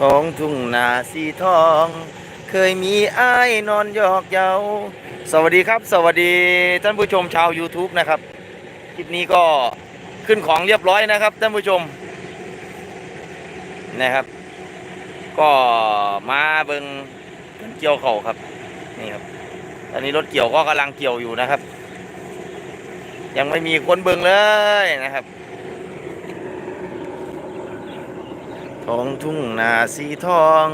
ท้องทุ่งนาสีทอง เคยมีอ้ายนอนหยอกเยาสวัสดีครับ สวัสดีท่านผู้ชมชาว YouTube นะครับ คลิปนี้ก็ขึ้นของเรียบร้อยนะครับท่านผู้ชมนะครับ ก็มาเบิงเกี่ยวเข่าครับนี่ครับตอนนี้รถเกี่ยวก็กำลังเกี่ยวอยู่นะครับ ยังไม่มีคนเบิงเลยนะครับ ท้องทุ่งนาสีทอง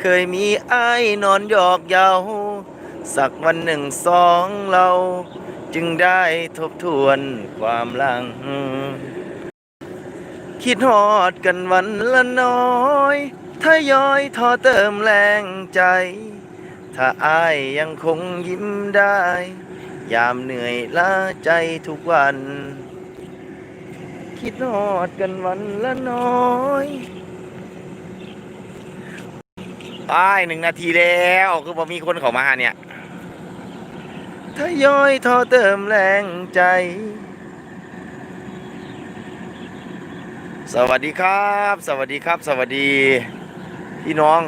เคยมีไอ้นอนหยอกเยาสักวันหนึ่งสองเรา จึงได้ทบทวนความหลัง คิดฮอดกันวันละน้อยทยอยทอเติมแรงใจ ถ้าอ้ายยังคงยิ้มได้ ยามเหนื่อยล้าใจทุกวัน คิดฮอดกันวันละน้อย ตายหนึ่งนาทีแล้ว คือพอมีคนเข้ามาเนี่ยทยอยทอเติมแรงใจ สวัสดีครับ สวัสดีครับ สวัสดี พี่น้อง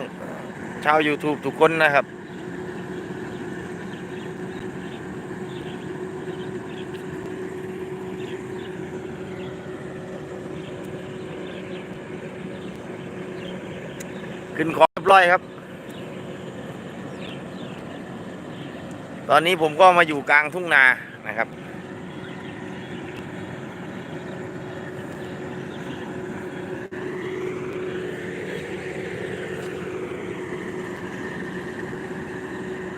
ชาว YouTube ทุกคนนะครับ ขึ้นขอ บร้อยครับ ตอนนี้ผมก็มาอยู่กลางทุ่งนานะครับ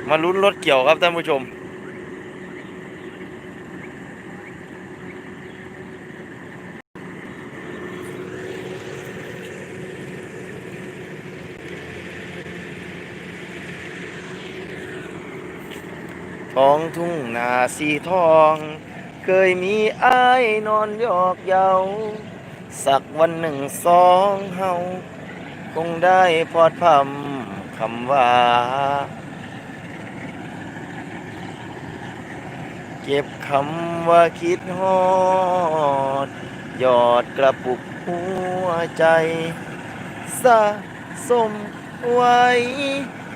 มาลุ้นรถเกี่ยวครับท่านผู้ชม ท้องทุ่งนาสีทอง เคยมีอ้ายนอนหยอกเยา สักวันหนึ่งสองเฮา คงได้พอดพำคำว่า เก็บคำว่าคิดฮอด ยอดกระปุกหัวใจ สะสมไว้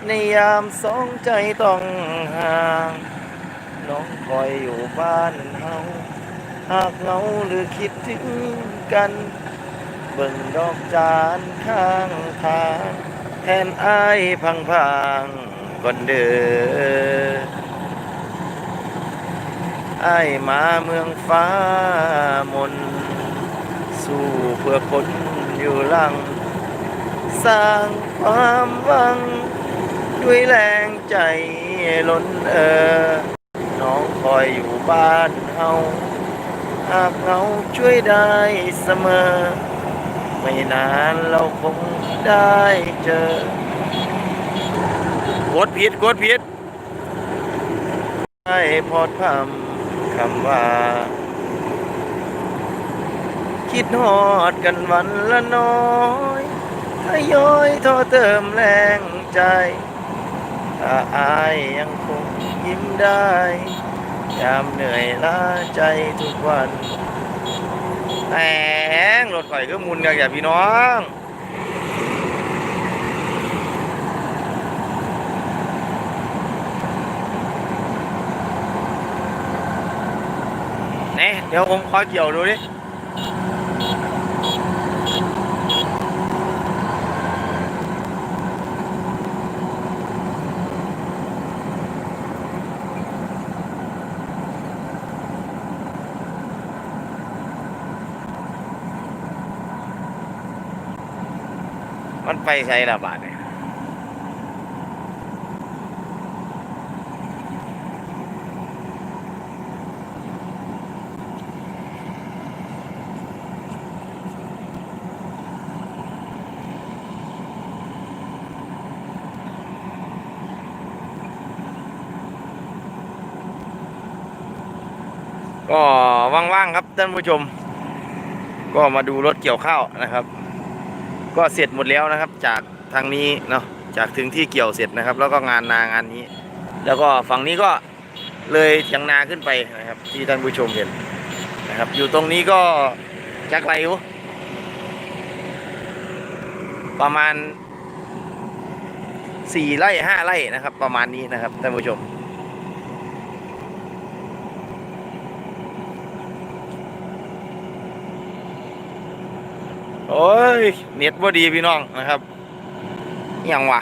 ในยามสองใจต้องห่าง น้องคอยอยู่บ้านเฮาหากเหงาหรือคิดถึงกัน เบิ่งดอกจานข้างทางแทนอายพังพังก่อนเด้ออายมาเมืองฟ้ามน สู้เพื่อคนอยู่ลัง สร้างความหวัง ด้วยแรงใจล้นเออ น้องคอยอยู่บ้านเฮาหากเหงาช่วยได้เสมอ ไม่นานเราคงได้เจอ กดผิด กดผิดให้พอดพำคำว่า คิดฮอดกันวันละน้อยทยอยทอเติมแรงใจ ถ้าอายยังคงยิ้มได้ ยามเหนื่อยล้าใจทุกวันแหงรถไฟก็มุนกันอย่าพี่น้องนี่เดี๋ยวผมขอเกี่ยวดูดิ มันไปใช้ละบาทเนี่ยก็ว่างๆครับท่านผู้ชม ก็มาดูรถเกี่ยวข้าวนะครับ ก็เสร็จหมดแล้วนะครับ จากทางนี้เนาะจากถึงที่เกี่ยวเสร็จนะครับ แล้วก็งานนางานนี้ แล้วก็ฝั่งนี้ก็เลยเถียงนาขึ้นไปนะครับ ที่ท่านผู้ชมเห็นนะครับ อยู่ตรงนี้ก็จักไรอยู่ประมาณสี่ไร่ห้าไร่นะครับ ประมาณนี้นะครับท่านผู้ชม โอ้ย เน็ตบ่ดีพี่น้องนะครับยังวะ